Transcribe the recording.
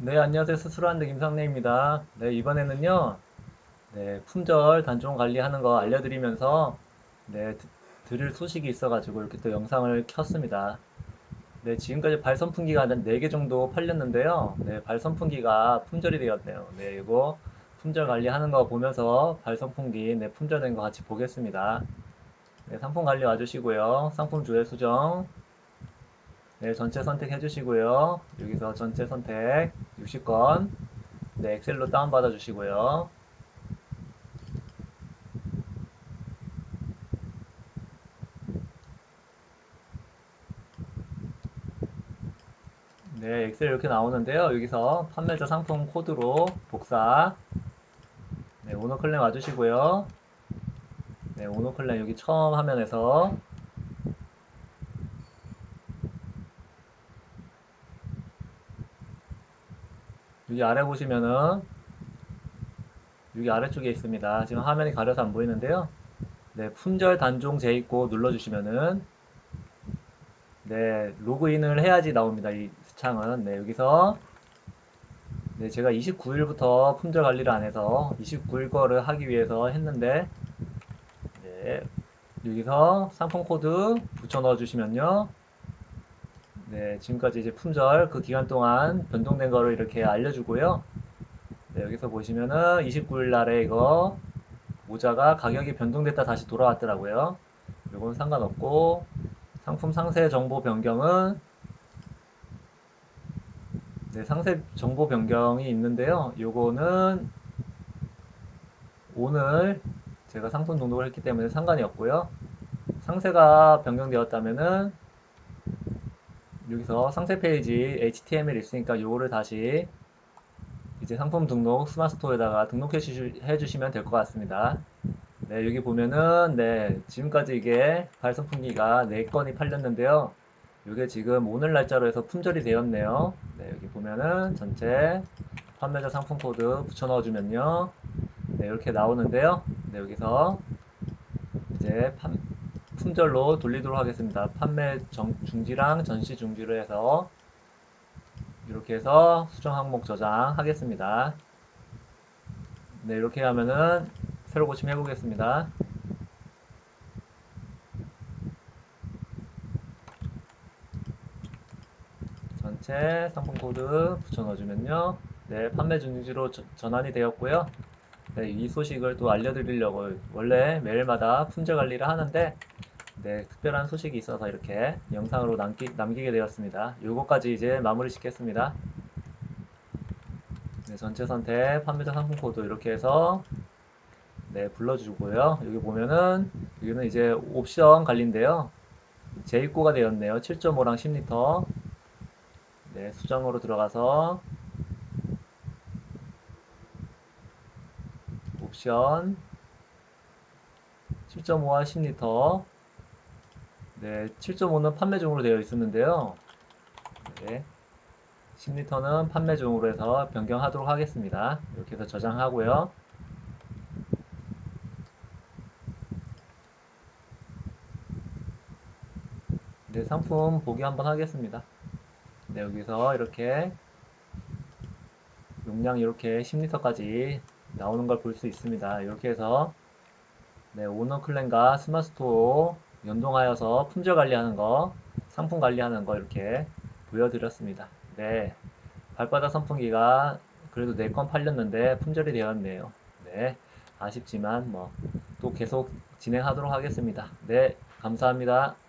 네, 안녕하세요. 스스로한데 김상래입니다. 네, 이번에는요, 네, 품절 단종 관리하는 거 알려드리면서, 네, 드- 드릴 소식이 있어가지고 이렇게 또 영상을 켰습니다. 네, 지금까지 발선풍기가 한 4개 정도 팔렸는데요. 네, 발선풍기가 품절이 되었네요. 네, 이거 품절 관리하는 거 보면서 발선풍기, 네, 품절된 거 같이 보겠습니다. 네, 상품 관리 와주시고요. 상품 조회 수정, 네, 전체 선택해 주시고요. 여기서 전체 선택 60건. 네, 엑셀로 다운받아 주시고요. 네, 엑셀 이렇게 나오는데요. 여기서 판매자 상품 코드로 복사. 네, 오너클램 와주시고요. 네, 오너클램 여기 처음 화면에서 여기 아래 보시면은 여기 아래쪽에 있습니다. 지금 화면이 가려서 안 보이는데요. 네, 품절 단종 제 있고 눌러주시면은 네, 로그인을 해야지 나옵니다. 이 창은. 네, 여기서 네, 제가 29일부터 품절 관리를 안 해서 29일 거를 하기 위해서 했는데 네, 여기서 상품 코드 붙여 넣어 주시면요. 네, 지금까지 이제 품절 그 기간 동안 변동된 거를 이렇게 알려주고요. 네, 여기서 보시면은 29일 날에 이거 모자가 가격이 변동됐다 다시 돌아왔더라고요. 이건 상관없고 상품 상세 정보 변경은 네, 상세 정보 변경이 있는데요. 요거는 오늘 제가 상품 등록을 했기 때문에 상관이 없고요. 상세가 변경되었다면은 여기서 상세 페이지 HTML 있으니까 요거를 다시 이제 상품 등록 스마트스토어에다가 등록해 주시, 해주시면 될 것 같습니다. 네, 여기 보면은 네, 지금까지 이게 발선풍기가 4건이 팔렸는데요. 이게 지금 오늘 날짜로 해서 품절이 되었네요. 네, 여기 보면은 전체 판매자 상품 코드 붙여 넣어 주면요. 네, 이렇게 나오는데요. 네, 여기서 이제 판, 품절로 돌리도록 하겠습니다. 판매 정- 중지랑 전시 중지를 해서 이렇게 해서 수정 항목 저장하겠습니다. 네, 이렇게 하면은 새로 고침 해 보겠습니다. 전체 상품 코드 붙여 넣어주면요. 네, 판매 중지로 저- 전환이 되었고요. 네, 이 소식을 또 알려드리려고 원래 매일마다 품절 관리를 하는데 네, 특별한 소식이 있어서 이렇게 영상으로 남기, 남기게 되었습니다. 요거까지 이제 마무리 짓겠습니다. 네, 전체 선택, 판매자 상품 코드 이렇게 해서 네, 불러주고요. 여기 보면은 여기는 이제 옵션 관리인데요. 재입고가 되었네요. 7.5랑 10리터. 네, 수정으로 들어가서 옵션 7.5와 10리터 네, 7.5는 판매 중으로 되어 있었는데요. 네, 10리터는 판매 중으로 해서 변경하도록 하겠습니다. 이렇게 해서 저장하고요. 네, 상품 보기 한번 하겠습니다. 네, 여기서 이렇게 용량 이렇게 10리터까지 나오는 걸 볼 수 있습니다. 이렇게 해서 네, 오너 클랜과 스마트스토어 연동하여서 품절 관리하는 거, 상품 관리하는 거 이렇게 보여드렸습니다. 네, 발바닥 선풍기가 그래도 4건 팔렸는데 품절이 되었네요. 네, 아쉽지만 뭐 또 계속 진행하도록 하겠습니다. 네, 감사합니다.